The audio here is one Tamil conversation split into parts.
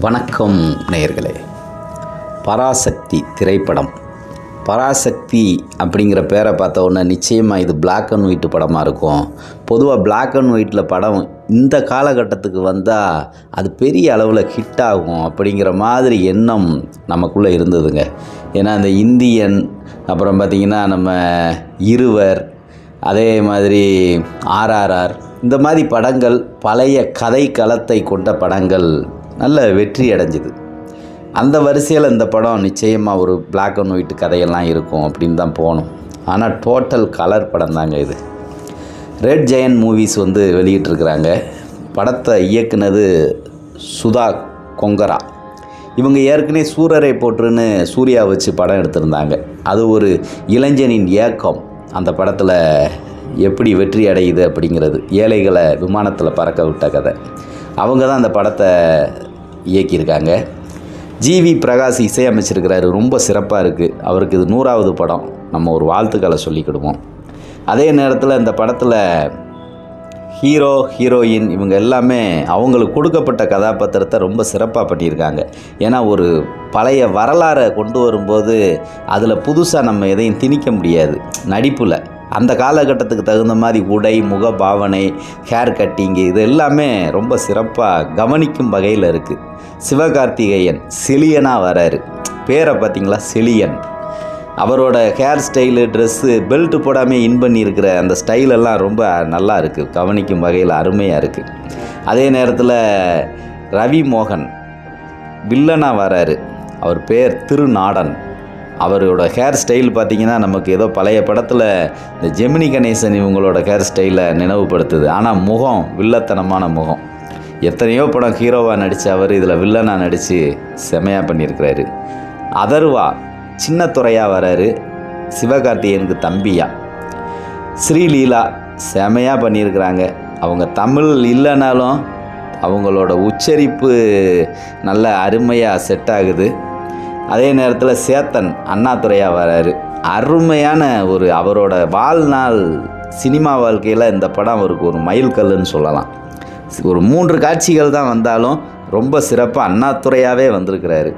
வணக்கம் நேயர்களே. பராசக்தி திரைப்படம். பராசக்தி அப்படிங்கிற பேரை பார்த்த உடனே நிச்சயமாக இது பிளாக் அண்ட் ஒயிட் படமாக இருக்கும். பொதுவாக பிளாக் அண்ட் ஒயிட்டில் படம் இந்த காலகட்டத்துக்கு வந்தால் அது பெரிய அளவில் ஹிட் ஆகும் அப்படிங்கிற மாதிரி எண்ணம் நமக்குள்ளே இருந்ததுங்க. ஏன்னா அந்த இந்தியன் அப்புறம் பார்த்திங்கன்னா நம்ம இருவர் அதே மாதிரி ஆர்ஆர்ஆர் இந்த மாதிரி படங்கள் பழைய கதை களத்தை கொண்ட படங்கள் நல்ல வெற்றி அடைஞ்சுது. அந்த வரிசையில் இந்த படம் நிச்சயமாக ஒரு பிளாக் அண்ட் ஒயிட் கதையெல்லாம் இருக்கும் அப்படின்னு தான் போகணும். ஆனால் டோட்டல் கலர் படம் தாங்க இது. ரெட் ஜெயன் மூவிஸ் வந்து வெளியிட்ருக்கிறாங்க படத்தை இயக்குனது சுதா கொங்கரா. இவங்க ஏற்கனவே சூரரை போற்றுன்னு சூர்யா வச்சு படம் எடுத்திருந்தாங்க. அது ஒரு இளைஞனின் ஏக்கம். அந்த படத்தில் எப்படி வெற்றி அடையுது அப்படிங்கிறது. ஏழைகளை விமானத்தில் பறக்க விட்ட கதை. அவங்க தான் அந்த படத்தை இயக்கியிருக்காங்க. ஜிவி பிரகாஷ் இசையமைச்சிருக்கிறாரு. ரொம்ப சிறப்பாக இருக்குது அவருக்கு இது நூறாவது படம். நம்ம ஒரு வாழ்த்துக்களை சொல்லிக்கிடுவோம். அதே நேரத்தில் இந்த படத்தில் ஹீரோ ஹீரோயின் இவங்க எல்லாமே அவங்களுக்கு கொடுக்கப்பட்ட கதாபாத்திரத்தை ரொம்ப சிறப்பாக பண்ணியிருக்காங்க. ஏன்னா ஒரு பழைய வரலாறை கொண்டு வரும்போது அதில் புதுசாக நம்ம எதையும் திணிக்க முடியாது. நடிப்பில். அந்த காலகட்டத்துக்கு தகுந்த மாதிரி உடை முக பாவனை ஹேர் கட்டிங்கு இது எல்லாமே ரொம்ப சிறப்பாக கவனிக்கும் வகையில் இருக்குது சிவகார்த்திகேயன் செலியனாக வராரு. பேரை பார்த்தீங்களா? செலியன் அவரோட ஹேர் ஸ்டைலு ட்ரெஸ்ஸு பெல்ட் போடாமல் இன் பண்ணியிருக்கிற அந்த ஸ்டைலெல்லாம் ரொம்ப நல்லா இருக்குது கவனிக்கும் வகையில் அருமையாக இருக்குது அதே நேரத்தில் ரவி மோகன் வில்லனாக வராரு. அவர் பேர் திருநாடன். அவரோட ஹேர் ஸ்டைல் பார்த்தீங்கன்னா நமக்கு ஏதோ பழைய படத்தில் இந்த ஜெமினி கணேசன் இவங்களோட ஹேர் ஸ்டைலை நினைவுபடுத்துது. ஆனால் முகம் வில்லத்தனமான முகம். எத்தனையோ படம் ஹீரோவாக நடித்த அவர் இதில் வில்லனாக நடித்து செமையாக பண்ணியிருக்கிறாரு. அதர்வா சின்ன துறையாக வராரு. சிவகார்த்திகேயனுக்கு தம்பியா. ஸ்ரீலீலா செமையாக பண்ணியிருக்கிறாங்க. அவங்க தமிழ் இல்லைனாலும் அவங்களோட உச்சரிப்பு நல்ல அருமையாக செட் ஆகுது. அதே நேரத்தில் சேத்தன் அண்ணாதுரையாக வராரு. அருமையான ஒரு அவரோட வாழ்நாள் சினிமா வாழ்க்கையில் இந்த படம் அவருக்கு ஒரு மைல்கல்லுன்னு சொல்லலாம். ஒரு மூன்று காட்சிகள் தான் வந்தாலும் ரொம்ப சிறப்பாக அண்ணாதுரையாகவே வந்திருக்கிறாரு.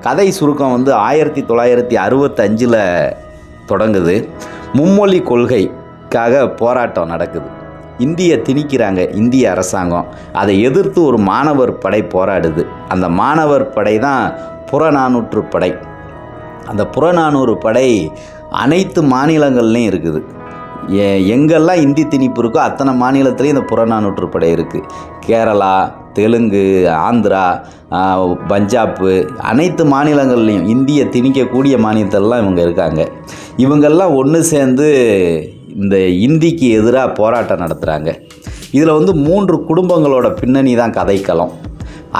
கதை சுருக்கம் வந்து ஆயிரத்தி தொள்ளாயிரத்தி அறுபத்தஞ்சில் தொடங்குது. மும்மொழி கொள்கைக்காக போராட்டம் நடக்குது. இந்திய திணிக்கிறாங்க இந்திய அரசாங்கம். அதை எதிர்த்து ஒரு மாணவர் படை போராடுது. அந்த மாணவர் படை தான் புறநானூற்று படை. அந்த புறநானூறு படை அனைத்து மாநிலங்கள்லேயும் இருக்குது. எ எங்கெல்லாம் இந்தி திணிப்பு இருக்கோ அத்தனை மாநிலத்துலேயும் இந்த புறநானூற்று படை இருக்குது கேரளா தெலுங்கு ஆந்திரா பஞ்சாப்பு அனைத்து மாநிலங்கள்லேயும் இந்திய திணிக்கக்கூடிய மாநிலத்திலலாம் இவங்க இருக்காங்க. இவங்கெல்லாம் ஒன்று சேர்ந்து இந்த இந்திக்கு எதிராக போராட்டம் நடத்துகிறாங்க இதில் வந்து மூன்று குடும்பங்களோட பின்னணி தான் கதைக்களம்.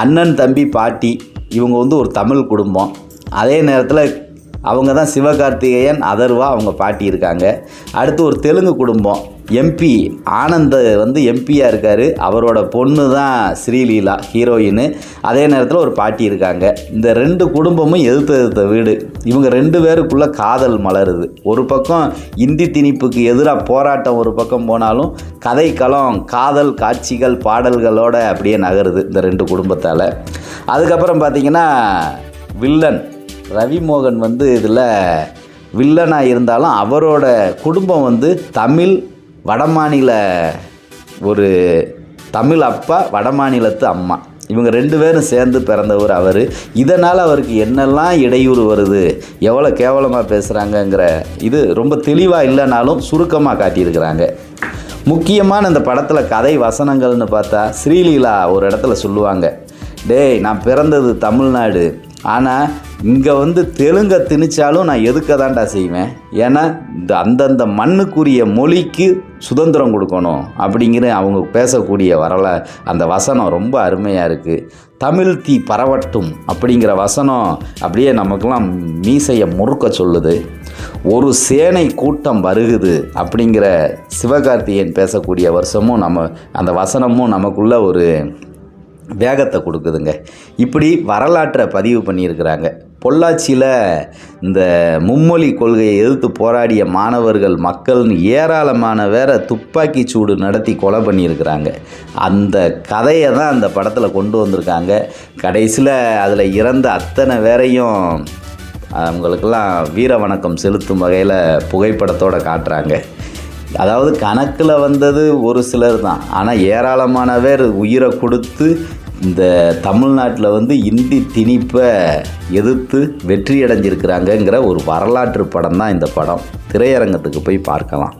அண்ணன் தம்பி பாட்டி இவங்க வந்து ஒரு தமிழ் குடும்பம். அதே நேரத்தில் அவங்க தான் சிவகார்த்திகேயன் அதர்வா அவங்க பாட்டி இருக்காங்க. அடுத்து ஒரு தெலுங்கு குடும்பம். எம்பி ஆனந்த் வந்து எம்பியாக இருக்கார். அவரோட பொண்ணு தான் ஸ்ரீலீலா ஹீரோயின் அதே நேரத்தில் ஒரு பாட்டி இருக்காங்க. இந்த ரெண்டு குடும்பமும் எதிர்த்து எதிர்த்த வீடு. இவங்க ரெண்டு பேருக்குள்ளே காதல் மலருது. ஒரு பக்கம் இந்தி திணிப்புக்கு எதிராக போராட்டம் ஒரு பக்கம் போனாலும் கதைக்களம் காதல் காட்சிகள் பாடல்களோடு அப்படியே நகருது இந்த ரெண்டு குடும்பத்தால். அதுக்கப்புறம் பார்த்திங்கன்னா வில்லன். ரவிமோகன் வந்து இதில் வில்லனாக இருந்தாலும் அவரோட குடும்பம் வந்து தமிழ் வடமாநில ஒரு தமிழ் அப்பா வடமாநிலத்து அம்மா. இவங்க ரெண்டு பேரும் சேர்ந்து பிறந்தவர் அவர். இதனால் அவருக்கு என்னெல்லாம் இடையூறு வருது எவ்வளோ கேவலமாக பேசுகிறாங்கங்கிற இது ரொம்ப தெளிவாக இல்லைனாலும் சுருக்கமாக காட்டியிருக்கிறாங்க. முக்கியமான இந்த படத்தில் கதை வசனங்கள்னு பார்த்தா ஸ்ரீலீலா ஒரு இடத்துல சொல்லுவாங்க. டேய் நான் பிறந்தது தமிழ்நாடு. ஆனால் இங்கே வந்து தெலுங்க திணிச்சாலும் நான் எதுக்க தான்டா செய்வேன்? ஏன்னா இந்த அந்தந்த மண்ணுக்குரிய மொழிக்கு சுதந்திரம் கொடுக்கணும் அப்படிங்கிற அவங்க பேசக்கூடிய வரல அந்த வசனம் ரொம்ப அருமையாக இருக்குது தமிழ் தீ பரவட்டும் அப்படிங்கிற வசனம் அப்படியே நமக்கெல்லாம் மீசையை முறுக்க சொல்லுது. ஒரு சேனை கூட்டம் வருகுது அப்படிங்கிற சிவகார்த்திகேயன் பேசக்கூடிய வருஷமும் நம்ம அந்த வசனமும் நமக்குள்ள ஒரு வேகத்தை கொடுக்குதுங்க. இப்படி வரலாற்றை பதிவு பண்ணியிருக்கிறாங்க. பொள்ளாச்சியில் இந்த மும்மொழி கொள்கையை எதிர்த்து போராடிய மாணவர்கள் மக்கள்னு ஏராளமான வேற துப்பாக்கி சூடு நடத்தி கொலை பண்ணியிருக்கிறாங்க. அந்த கதையை தான் அந்த படத்தில் கொண்டு வந்திருக்காங்க. கடைசியில் அதில் இறந்த அத்தனை வேறையும் அவங்களுக்கெல்லாம் வீர வணக்கம் செலுத்தும் வகையில் புகைப்படத்தோடு காட்டுறாங்க. அதாவது கணக்கில் வந்தது ஒரு சிலர் தான். ஆனால் ஏராளமான பேர் உயிரை கொடுத்து இந்த தமிழ்நாட்டில் வந்து இந்தி திணிப்பை எதிர்த்து வெற்றி அடைஞ்சிருக்கிறாங்கங்கிற ஒரு வரலாற்று படம் தான் இந்த படம். திரையரங்கத்துக்கு போய் பார்க்கலாம்.